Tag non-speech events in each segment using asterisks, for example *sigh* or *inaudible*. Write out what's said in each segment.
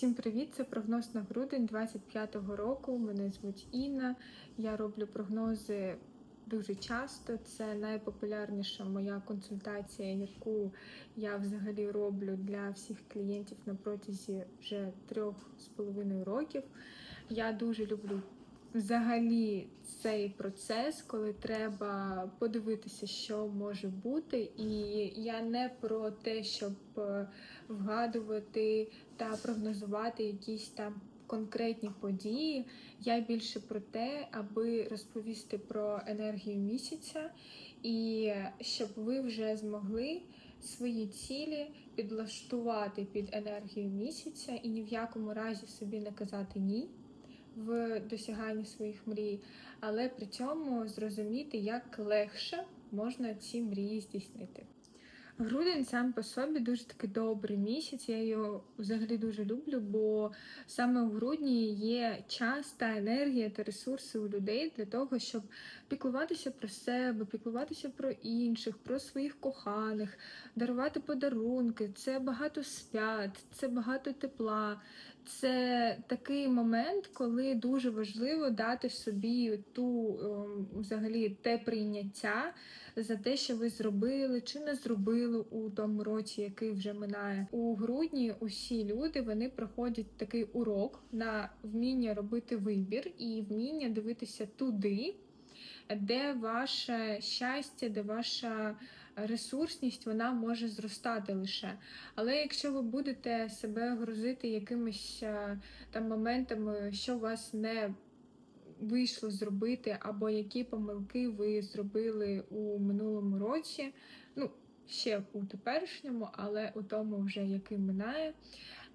Всім привіт! Це прогноз на грудень 25-го року. Мене звуть Інна. Я роблю прогнози дуже часто. Це найпопулярніша моя консультація, яку я взагалі роблю для всіх клієнтів на протязі вже трьох з половиною років. Я дуже люблю взагалі цей процес, коли треба подивитися, що може бути. І я не про те, щоб е, вгадувати та прогнозувати якісь там конкретні події. Я більше про те, аби розповісти про енергію місяця, і щоб ви вже змогли свої цілі підлаштувати під енергію місяця і ні в якому разі собі не казати ні в досяганні своїх мрій, але при цьому зрозуміти, як легше можна ці мрії здійснити. Грудень сам по собі дуже такий добрий місяць. Я його взагалі дуже люблю, бо саме у грудні є час та енергія та ресурси у людей для того, щоб піклуватися про себе, піклуватися про інших, про своїх коханих, дарувати подарунки. Це багато свят, це багато тепла. Це такий момент, коли дуже важливо дати собі ту ем, взагалі те прийняття за те, що ви зробили чи не зробили у тому році, який вже минає. У грудні усі люди вони проходять такий урок на вміння робити вибір і вміння дивитися туди, де ваше щастя, де ваша ресурсність вона може зростати лише. Але якщо ви будете себе грузити якимись е, там моментами, що вас не вийшло зробити, або які помилки ви зробили у минулому році, ну, ще у теперішньому, але у тому вже який минає,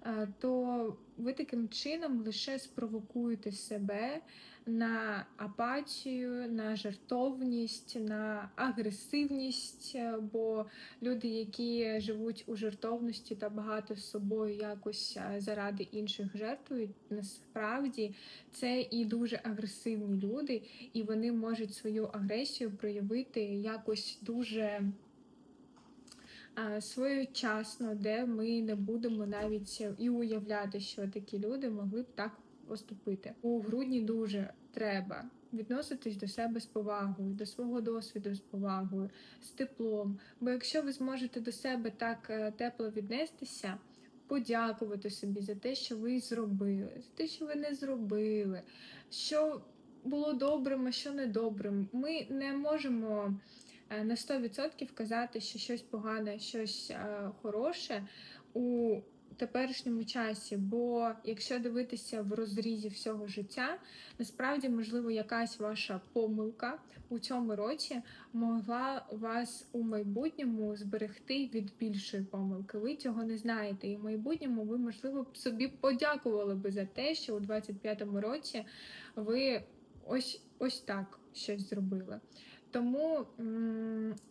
е, то ви таким чином лише спровокуєте себе на апатію, на жартовність, на агресивність, бо люди, які живуть у жартовності та багато з собою якось заради інших жертвують, насправді це і дуже агресивні люди, і вони можуть свою агресію проявити якось дуже. Своєчасно, де ми не будемо навіть і уявляти, що такі люди могли б так поступити. У грудні дуже треба відноситись до себе з повагою, до свого досвіду з повагою, з теплом. Бо якщо ви зможете до себе так е, тепло віднестися, подякувати собі за те, що ви зробили, за те, що ви не зробили, що було добрим, а що недобрим. Ми не можемо. Е, на 100% казати, що щось погане, щось е, хороше у теперішньому часі, бо якщо дивитися в розрізі всього життя, насправді, можливо, якась ваша помилка у цьому році могла вас у майбутньому зберегти від більшої помилки. Ви цього не знаєте, і в майбутньому ви, можливо, собі подякували би за те, що у 25-му році ви ось ось так щось зробили. Тому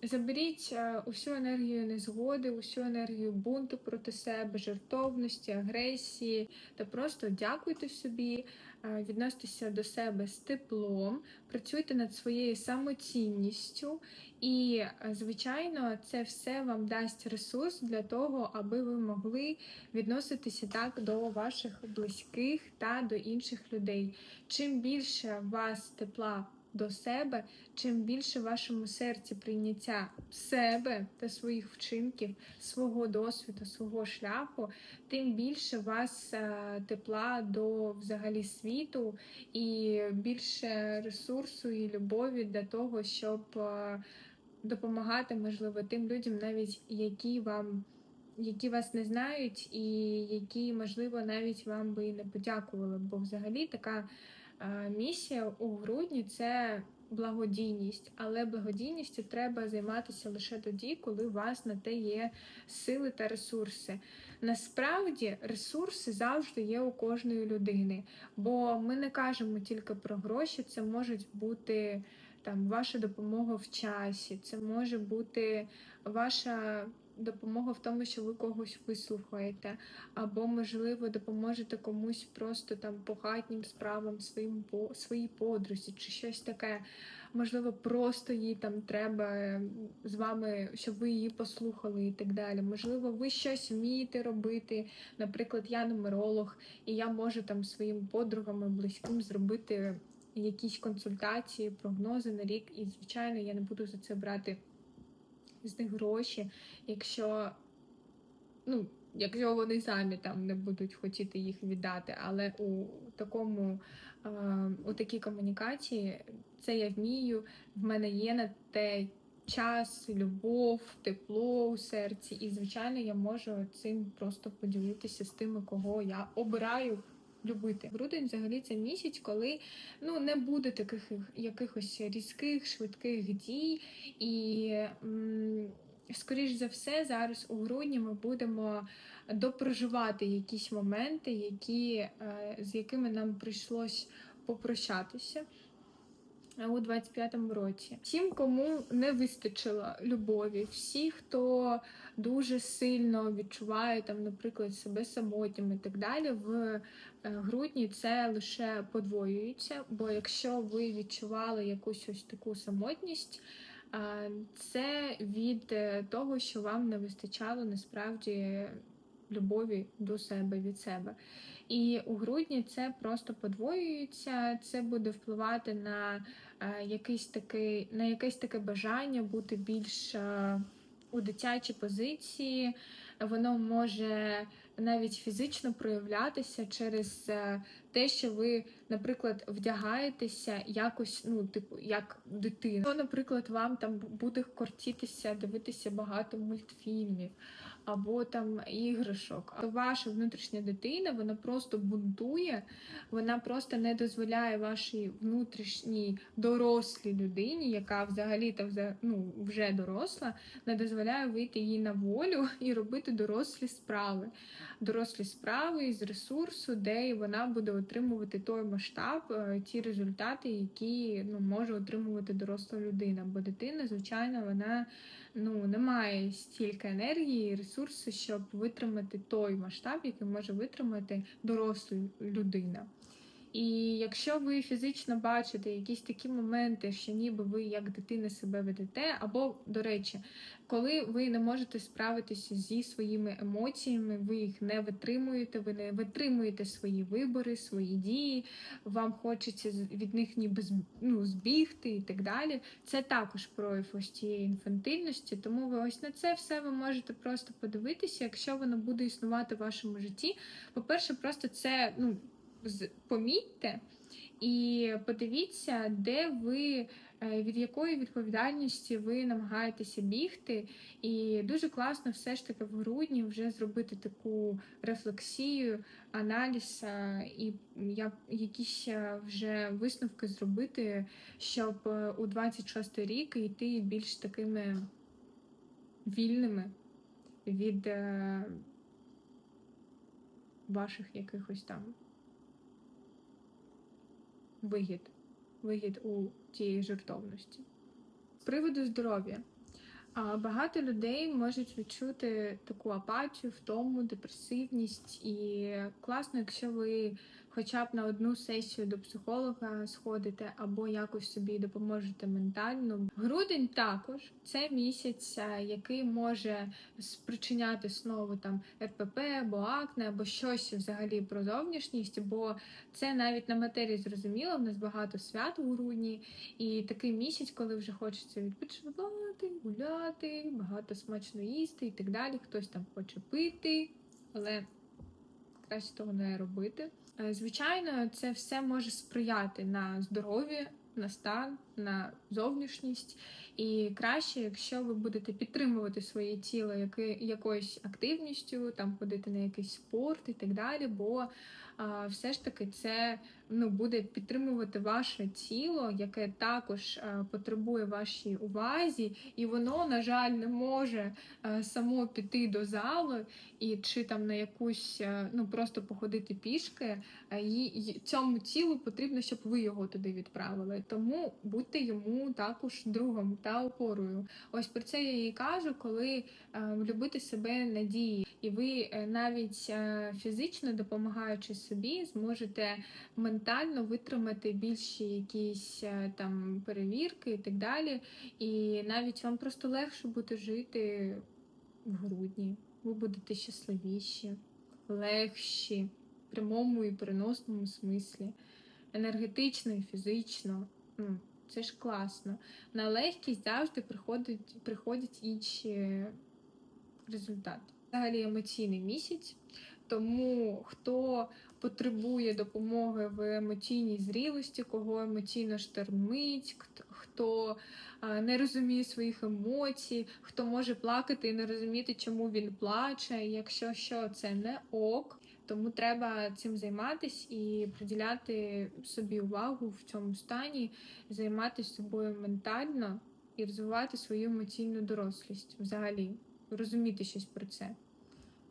заберіть е, усю енергію незгоди, усю енергію бунту проти себе, жертовності, агресії та просто дякуйте собі, е, відноситеся до себе з теплом, працюйте над своєю самоцінністю, і, е, звичайно, це все вам дасть ресурс для того, аби ви могли відноситися так до ваших близьких та до інших людей. Чим більше вас тепла до себе, чим більше в вашому серці прийняття себе та своїх вчинків, свого досвіду, свого шляху, тим більше вас е, тепла до взагалі світу і більше ресурсу і любові для того, щоб е, допомагати, можливо, тим людям, навіть які вам. Які вас не знають, і які, можливо, навіть вам би і не подякували, бо взагалі така місія у грудні це благодійність, але благодійністю треба займатися лише тоді, коли у вас на те є сили та ресурси. Насправді ресурси завжди є у кожної людини, бо ми не кажемо тільки про гроші, це можуть бути там ваша допомога в часі, це може бути ваша допомога в тому, що ви когось вислухаєте, або, можливо, допоможете комусь просто там по хатнім справам своїм по своїй подрузі чи щось таке. Можливо, просто їй там треба з вами, щоб ви її послухали і так далі. Можливо, ви щось вмієте робити. Наприклад, я нумеролог, і я можу там своїм подругам і близьким зробити якісь консультації, прогнози на рік. І, звичайно, я не буду за це брати з них гроші, якщо, ну, якщо вони самі там не будуть хотіти їх віддати. Але у такому у такій комунікації це я вмію, в мене є на те час, любов, тепло у серці. І, звичайно, я можу цим просто поділитися з тими, кого я обираю. Любити. Грудень взагалі це місяць, коли ну не буде таких якихось різких, швидких дій, і скоріш за все, зараз у грудні ми будемо допроживати якісь моменти, які, е, з якими нам прийшлось попрощатися у 25-му році. Всім, кому не вистачило любові, всі, хто дуже сильно відчуває там, наприклад, себе самотнім і так далі, в е, грудні це лише подвоюється. Бо якщо ви відчували якусь ось таку самотність, це від е, того, що вам не вистачало насправді любові до себе від себе. І у грудні це просто подвоюється, це буде впливати на якийсь такий, на якесь таке бажання бути більш е, у дитячій позиції. Воно може навіть фізично проявлятися через е, те, що ви, наприклад, вдягаєтеся якось, ну, типу, як дитина. Наприклад, вам там буде кортітися, дивитися багато мультфільмів або там іграшок. А ваша внутрішня дитина вона просто бунтує, вона просто не дозволяє вашій внутрішній дорослій людині, яка взагалі та ну, вже доросла, не дозволяє вийти їй на волю і робити дорослі справи. Дорослі справи з ресурсу, де вона буде отримувати той масштаб, е, ті результати, які ну, може отримувати доросла людина. Бо дитина, звичайно, вона ну, немає стільки енергії і ресурсу, щоб витримати той масштаб, який може витримати доросла людина. І якщо ви фізично бачите якісь такі моменти, що ніби ви як дитина себе ведете, або, до речі, коли ви не можете справитися зі своїми емоціями, ви їх не витримуєте, ви не витримуєте свої вибори, свої дії, вам хочеться від них ніби ну, збігти і так далі. Це також прояв ось цієї інфантильності, тому ви ось на це все ви можете просто подивитися, якщо воно буде існувати в вашому житті. По-перше, просто це ну, помітьте. І подивіться, де ви Е, від якої відповідальності ви намагаєтеся бігти. І дуже класно все ж таки в грудні вже зробити таку рефлексію, аналіз і якісь е, вже висновки зробити, щоб е, у 26 рік йти більш такими вільними від ваших якихось там вигід вигід у тієї жертовності. З приводу здоров'я. Багато людей можуть відчути таку апатію, втому, депресивність, і класно, якщо ви хоча б на одну сесію до психолога сходите або якось собі допоможете ментально. Грудень також це місяць, е, який може спричиняти знову там РПП або акне, або щось взагалі про зовнішність, бо це навіть на матерії зрозуміло. В нас багато свят у грудні, і такий місяць, коли вже хочеться відпочивати, гуляти, багато смачно їсти і так далі. Хтось там хоче пити, але краще того не робити. Е, звичайно, це все може сприяти на здоров'я, на стан, на зовнішність. І краще, якщо ви будете підтримувати своє тіло якоюсь активністю, там ходити на якийсь спорт і так далі. Бо все ж таки це ну, буде підтримувати ваше тіло, яке також потребує вашій увазі, і воно, на жаль, не може само піти до залу і чи там на якусь ну просто походити пішки. І, і цьому тілу потрібно, щоб ви його туди відправили. Тому будьте йому також другом та опорою. Ось про це я їй кажу, коли е, любите себе надії, і ви е, навіть е, фізично допомагаючи собі, зможете ментально витримати більші якісь е, там перевірки і так далі. І навіть вам просто легше буде жити в грудні. Ви будете щасливіші, легші в прямому і переносному смислі, енергетично і фізично. Це ж класно. На легкість завжди приходять, приходять інші результати. Взагалі емоційний місяць, тому хто потребує допомоги в емоційній зрілості, кого емоційно штормить, хто- не розуміє своїх емоцій, хто може плакати і не розуміти, чому він плаче. Якщо що, це не ок. Тому треба цим займатися і приділяти собі увагу в цьому стані, займатися собою ментально і розвивати свою емоційну дорослість взагалі, розуміти щось про це.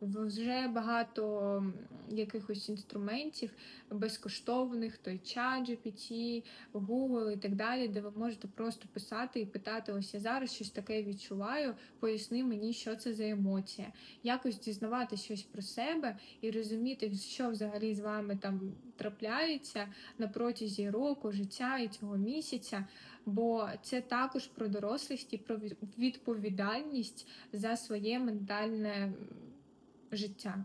Вже багато якихось інструментів безкоштовних, той чат GPT, Google і так далі, де ви можете просто писати і питати: ось я зараз щось таке відчуваю, поясни мені, що це за емоція. Якось дізнавати щось про себе і розуміти, що взагалі з вами там трапляється на протязі року, життя і цього місяця. Бо це також про дорослість і про відповідальність за своє ментальне життя.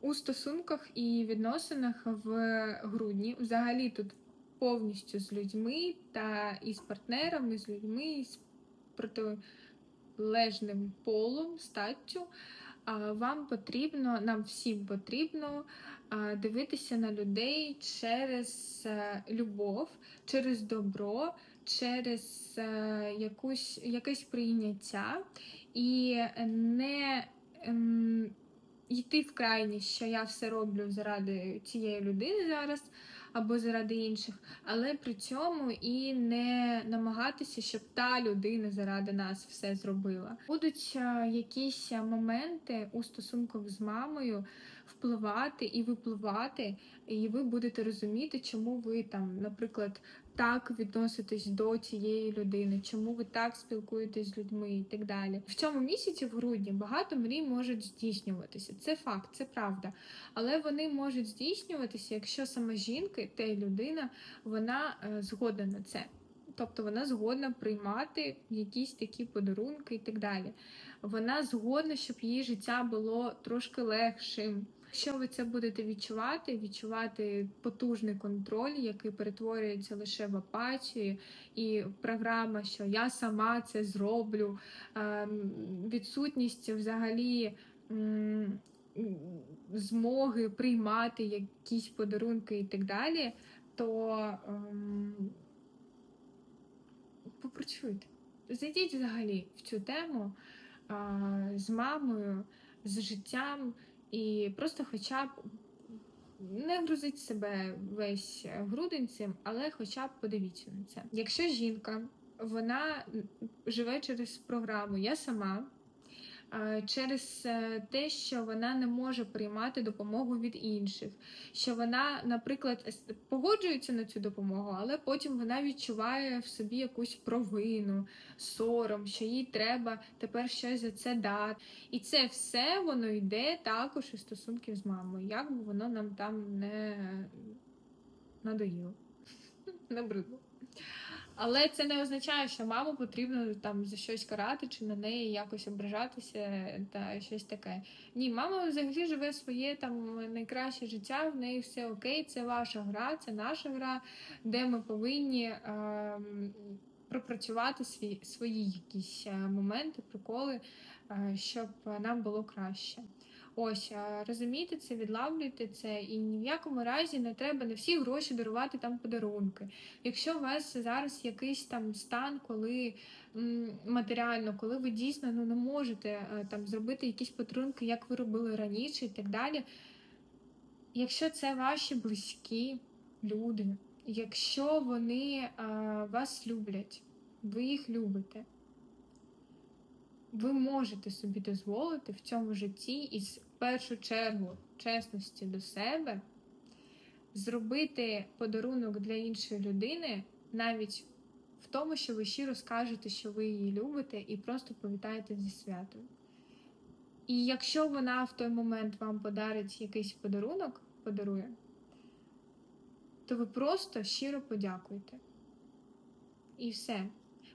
У стосунках і відносинах в грудні, взагалі тут повністю з людьми та і з партнерами, з людьми, і з протилежним полом, статтю, вам потрібно, нам всім потрібно дивитися на людей через е, любов, через добро, через е, якусь, якесь прийняття і не ем, йти в крайність, що я все роблю заради цієї людини зараз або заради інших, але при цьому і не намагатися, щоб та людина заради нас все зробила. Будуть е, якісь е, моменти у стосунках з мамою впливати і випливати, і ви будете розуміти, чому ви там, наприклад, так відноситесь до цієї людини, чому ви так спілкуєтесь з людьми і так далі. В цьому місяці, в грудні, багато мрій можуть здійснюватися. Це факт, це правда. Але вони можуть здійснюватися, якщо сама жінка, та й людина, вона е, згодна на це. Тобто вона згодна приймати якісь такі подарунки і так далі. Вона згодна, щоб її життя було трошки легшим. Якщо ви це будете відчувати, відчувати потужний контроль, який перетворюється лише в апатію, і програма, що я сама це зроблю, ем, відсутність взагалі змоги приймати якісь подарунки і так далі, то ем, попрацюйте. Зайдіть взагалі в цю тему а, з мамою, з життям, і просто хоча б не грузить себе весь грудень цим, але хоча б подивіться на це. Якщо жінка вона живе через програму Я сама. Е, Через е, те, що вона не може приймати допомогу від інших, що вона, наприклад, погоджується на цю допомогу, але потім вона відчуває в собі якусь провину, сором, що їй треба тепер щось за це дати. І це все воно йде також із стосунків з мамою, як би воно нам там не надоїло, *laughs* набридло. Але це не означає, що маму потрібно там за щось карати чи на неї якось ображатися та щось таке. Ні, мама взагалі живе своє там найкраще життя, в неї все окей, це ваша гра, це наша гра, де ми повинні ем, пропрацювати свої, свої якісь е, моменти, приколи, е, щоб нам було краще. Ось, розумійте це, відлавлюйте це, і ні в якому разі не треба на всі гроші дарувати там подарунки. Якщо у вас зараз якийсь там стан, коли матеріально, коли ви дійсно ну, не можете е, там зробити якісь подарунки, як ви робили раніше і так далі. Якщо це ваші близькі люди, якщо вони е, вас люблять, ви їх любите, ви можете собі дозволити в цьому житті із в першу чергу чесності до себе зробити подарунок для іншої людини навіть в тому, що ви щиро скажете, що ви її любите, і просто повітаєте зі святом. І якщо вона в той момент вам подарить якийсь подарунок, подарує, то ви просто щиро подякуєте. І все.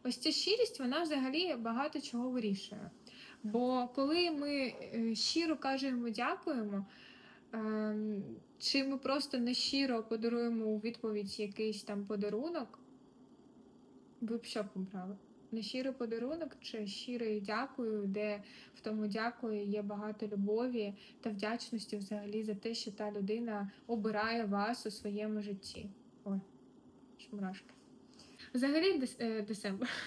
Ось ця щирість, вона взагалі багато чого вирішує. Бо коли ми е, щиро кажемо дякуємо, ем, чи ми просто нещиро подаруємо у відповідь якийсь там подарунок, ви б що обрали? Нещирий подарунок чи щирий дякую, де в тому дякую є багато любові та вдячності взагалі за те, що та людина обирає вас у своєму житті. Ой, шмурашки. Взагалі дес- е, десембр. *laughs*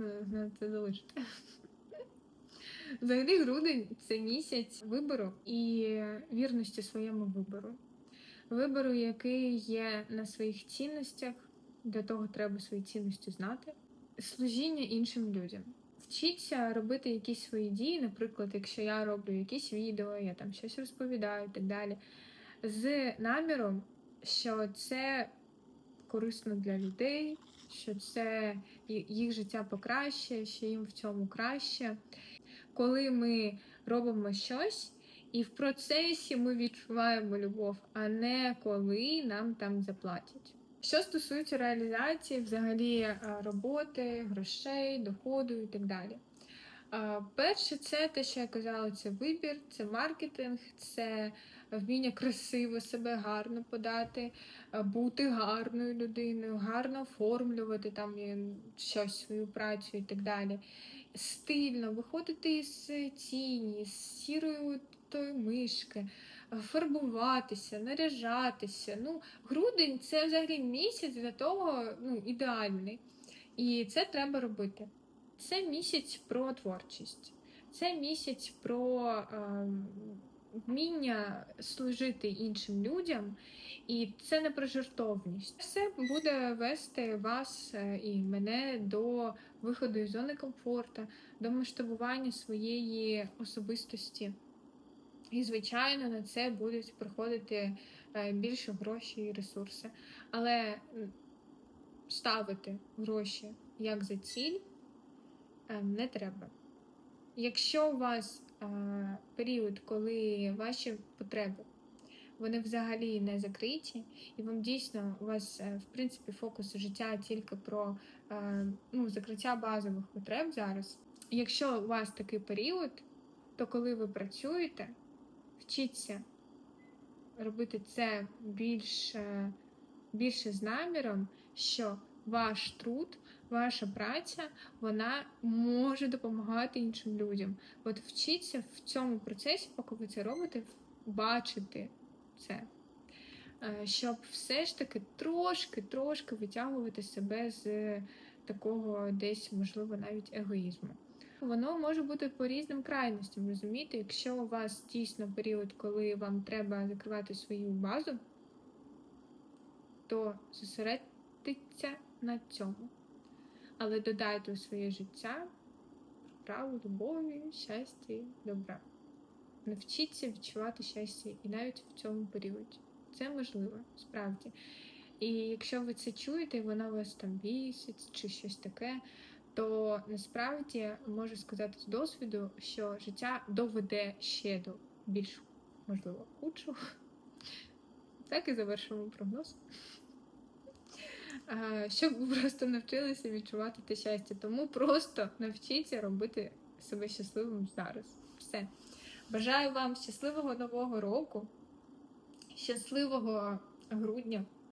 Е, Це залишити. Взагалі грудень це місяць вибору і вірності своєму вибору. Вибору, який є на своїх цінностях, для того треба свої цінності знати. Служіння іншим людям. Вчіться робити якісь свої дії, наприклад, якщо я роблю якісь відео, я там щось розповідаю і так далі, з наміром, що це корисно для людей, що це їх життя покращує, що їм в цьому краще. Коли ми робимо щось, і в процесі ми відчуваємо любов, а не коли нам там заплатять. Що стосується реалізації, взагалі е, роботи, грошей, доходу і так далі. Е, Перше, це те, що я казала, це вибір, це маркетинг, це вміння красиво себе гарно подати, е, бути гарною людиною, гарно оформлювати там е, щось, свою працю і так далі. Стильно виходити з тіні, з сірої тої мишки, фарбуватися, наряжатися. Ну, грудень це взагалі місяць для того ну, ідеальний. І це треба робити. Це місяць про творчість, це місяць про е, вміння служити іншим людям, і це не про жертовність. Все буде вести вас е, і мене до виходу із зони комфорту, до масштабування своєї особистості. І, звичайно, на це будуть приходити е, більше гроші і ресурси. Але ставити гроші як за ціль е, не треба. Якщо у вас період, коли ваші потреби вони взагалі не закриті, і вам дійсно у вас е, в принципі фокус життя тільки про е, ну, закриття базових потреб зараз. Якщо у вас такий період, то коли ви працюєте, вчіться робити це більш, е, більше з наміром, що ваш труд, ваша праця, вона може допомагати іншим людям. От вчіться в цьому процесі, поки ви це робите, бачити це. Е, Щоб все ж таки трошки-трошки витягувати себе з такого десь, можливо, навіть егоїзму. Воно може бути по різним крайностям, розумієте? Якщо у вас дійсно період, коли вам треба закривати свою базу, то зосередьтеся на цьому. Але додайте у своє життя праву, любові, щастя, добра. Навчіться відчувати щастя і навіть в цьому періоді. Це можливо, справді. І якщо ви це чуєте, і воно вас там бісить чи щось таке, то насправді можу сказати з досвіду, що життя доведе ще до більш можливо худшого. Так і завершуємо прогноз. Щоб ви просто навчилися відчувати те щастя. Тому просто навчіться робити себе щасливим зараз. Все. Бажаю вам щасливого нового року, щасливого грудня,